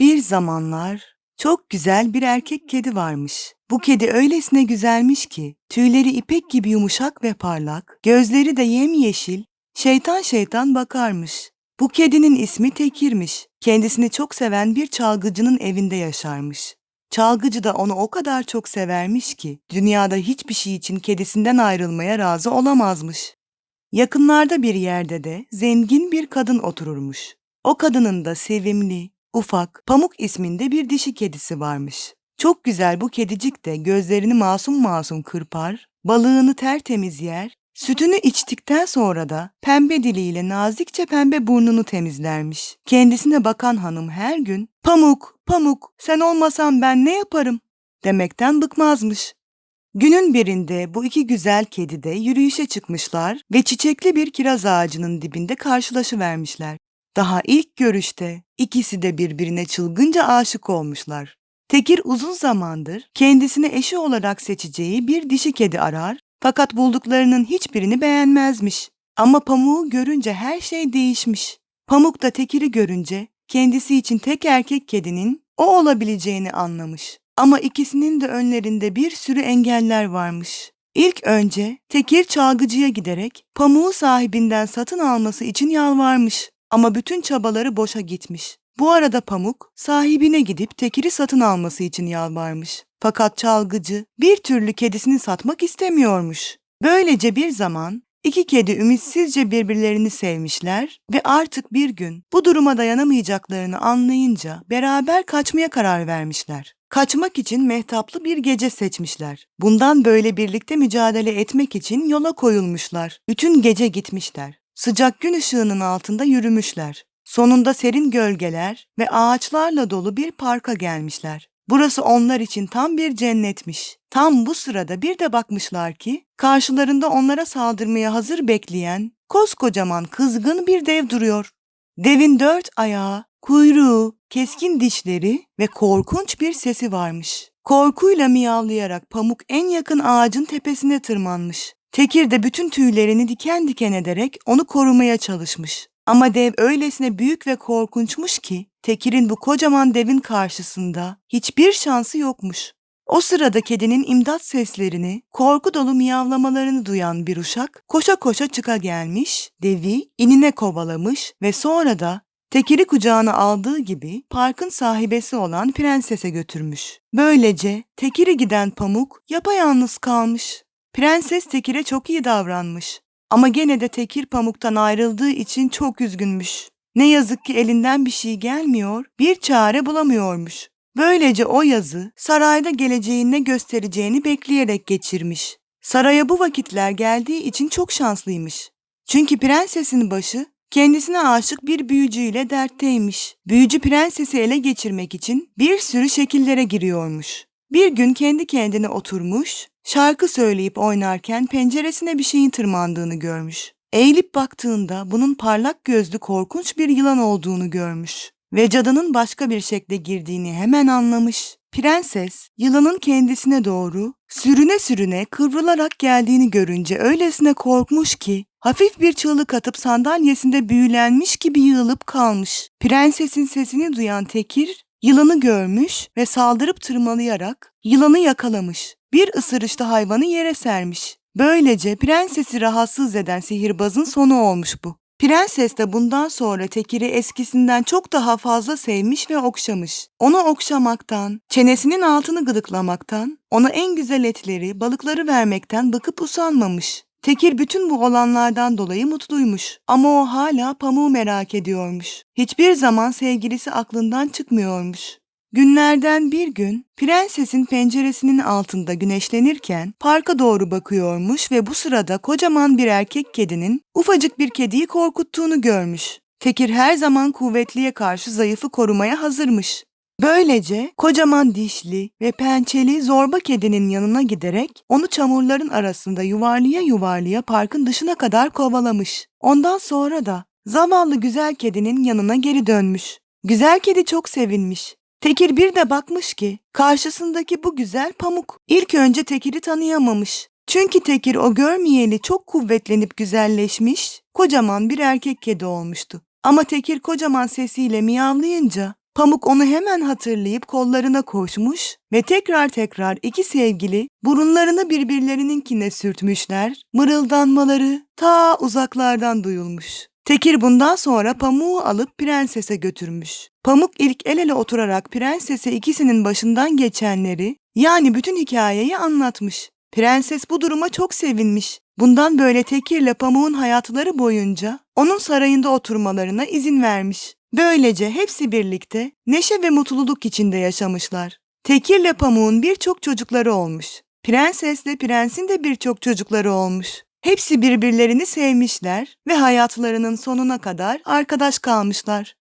Bir zamanlar çok güzel bir erkek kedi varmış. Bu kedi öylesine güzelmiş ki tüyleri ipek gibi yumuşak ve parlak, gözleri de yemyeşil, şeytan şeytan bakarmış. Bu kedinin ismi Tekir'miş. Kendisini çok seven bir çalgıcının evinde yaşarmış. Çalgıcı da onu o kadar çok severmiş ki dünyada hiçbir şey için kedisinden ayrılmaya razı olamazmış. Yakınlarda bir yerde de zengin bir kadın otururmuş. O kadının da sevimli, ufak, Pamuk isminde bir dişi kedisi varmış. Çok güzel bu kedicik de gözlerini masum masum kırpar, balığını tertemiz yer, sütünü içtikten sonra da pembe diliyle nazikçe pembe burnunu temizlermiş. Kendisine bakan hanım her gün "Pamuk, Pamuk, sen olmasan ben ne yaparım?" demekten bıkmazmış. Günün birinde bu iki güzel kedi de yürüyüşe çıkmışlar ve çiçekli bir kiraz ağacının dibinde karşılaşıvermişler. Daha ilk görüşte ikisi de birbirine çılgınca aşık olmuşlar. Tekir uzun zamandır kendisine eşi olarak seçeceği bir dişi kedi arar fakat bulduklarının hiçbirini beğenmezmiş. Ama Pamuk'u görünce her şey değişmiş. Pamuk da Tekir'i görünce kendisi için tek erkek kedinin o olabileceğini anlamış. Ama ikisinin de önlerinde bir sürü engeller varmış. İlk önce Tekir çalgıcıya giderek pamuğu sahibinden satın alması için yalvarmış. Ama bütün çabaları boşa gitmiş. Bu arada Pamuk sahibine gidip Tekir'i satın alması için yalvarmış. Fakat çalgıcı bir türlü kedisini satmak istemiyormuş. Böylece bir zaman iki kedi ümitsizce birbirlerini sevmişler ve artık bir gün bu duruma dayanamayacaklarını anlayınca beraber kaçmaya karar vermişler. Kaçmak için mehtaplı bir gece seçmişler. Bundan böyle birlikte mücadele etmek için yola koyulmuşlar. Bütün gece gitmişler. Sıcak gün ışığının altında yürümüşler. Sonunda serin gölgeler ve ağaçlarla dolu bir parka gelmişler. Burası onlar için tam bir cennetmiş. Tam bu sırada bir de bakmışlar ki karşılarında onlara saldırmaya hazır bekleyen koskocaman kızgın bir dev duruyor. Devin dört ayağı, kuyruğu, keskin dişleri ve korkunç bir sesi varmış. Korkuyla miyavlayarak pamuk en yakın ağacın tepesine tırmanmış. Tekir de bütün tüylerini diken diken ederek onu korumaya çalışmış. Ama dev öylesine büyük ve korkunçmuş ki Tekir'in bu kocaman devin karşısında hiçbir şansı yokmuş. O sırada kedinin imdat seslerini, korku dolu miyavlamalarını duyan bir uşak koşa koşa çıka gelmiş, devi inine kovalamış ve sonra da Tekir'i kucağına aldığı gibi parkın sahibesi olan prensese götürmüş. Böylece Tekir'i giden pamuk yapayalnız kalmış. Prenses Tekir'e çok iyi davranmış. Ama gene de Tekir pamuktan ayrıldığı için çok üzgünmüş. Ne yazık ki elinden bir şey gelmiyor, bir çare bulamıyormuş. Böylece o yazı sarayda geleceğin ne göstereceğini bekleyerek geçirmiş. Saraya bu vakitler geldiği için çok şanslıymış. Çünkü prensesin başı kendisine aşık bir büyücüyle dertteymiş. Büyücü prensesi ele geçirmek için bir sürü şekillere giriyormuş. Bir gün kendi kendine oturmuş, şarkı söyleyip oynarken penceresine bir şeyin tırmandığını görmüş. Eğilip baktığında bunun parlak gözlü korkunç bir yılan olduğunu görmüş ve cadının başka bir şekle girdiğini hemen anlamış. Prenses yılanın kendisine doğru sürüne sürüne kıvrılarak geldiğini görünce öylesine korkmuş ki hafif bir çığlık atıp sandalyesinde büyülenmiş gibi yığılıp kalmış. Prensesin sesini duyan Tekir yılanı görmüş ve saldırıp tırmalayarak yılanı yakalamış. Bir ısırışta hayvanı yere sermiş. Böylece prensesi rahatsız eden sihirbazın sonu olmuş bu. Prenses de bundan sonra Tekir'i eskisinden çok daha fazla sevmiş ve okşamış. Onu okşamaktan, çenesinin altını gıdıklamaktan, ona en güzel etleri, balıkları vermekten bıkıp usanmamış. Tekir bütün bu olanlardan dolayı mutluymuş ama o hala pamuğu merak ediyormuş. Hiçbir zaman sevgilisi aklından çıkmıyormuş. Günlerden bir gün prensesin penceresinin altında güneşlenirken parka doğru bakıyormuş ve bu sırada kocaman bir erkek kedinin ufacık bir kediyi korkuttuğunu görmüş. Tekir her zaman kuvvetliye karşı zayıfı korumaya hazırmış. Böylece kocaman dişli ve pençeli zorba kedinin yanına giderek onu çamurların arasında yuvarlıya yuvarlıya parkın dışına kadar kovalamış. Ondan sonra da zavallı güzel kedinin yanına geri dönmüş. Güzel kedi çok sevinmiş. Tekir bir de bakmış ki karşısındaki bu güzel pamuk. İlk önce Tekir'i tanıyamamış. Çünkü Tekir o görmeyeli çok kuvvetlenip güzelleşmiş, kocaman bir erkek kedi olmuştu. Ama Tekir kocaman sesiyle miyavlayınca Pamuk onu hemen hatırlayıp kollarına koşmuş ve tekrar tekrar iki sevgili burunlarını birbirlerininkine sürtmüşler, mırıldanmaları ta uzaklardan duyulmuş. Tekir bundan sonra pamuğu alıp prensese götürmüş. Pamuk ilk el ele oturarak prensese ikisinin başından geçenleri yani bütün hikayeyi anlatmış. Prenses bu duruma çok sevinmiş. Bundan böyle Tekir'le Pamuk'un hayatları boyunca onun sarayında oturmalarına izin vermiş. Böylece hepsi birlikte neşe ve mutluluk içinde yaşamışlar. Tekir'le Pamuk'un birçok çocukları olmuş. Prensesle prensin de birçok çocukları olmuş. Hepsi birbirlerini sevmişler ve hayatlarının sonuna kadar arkadaş kalmışlar.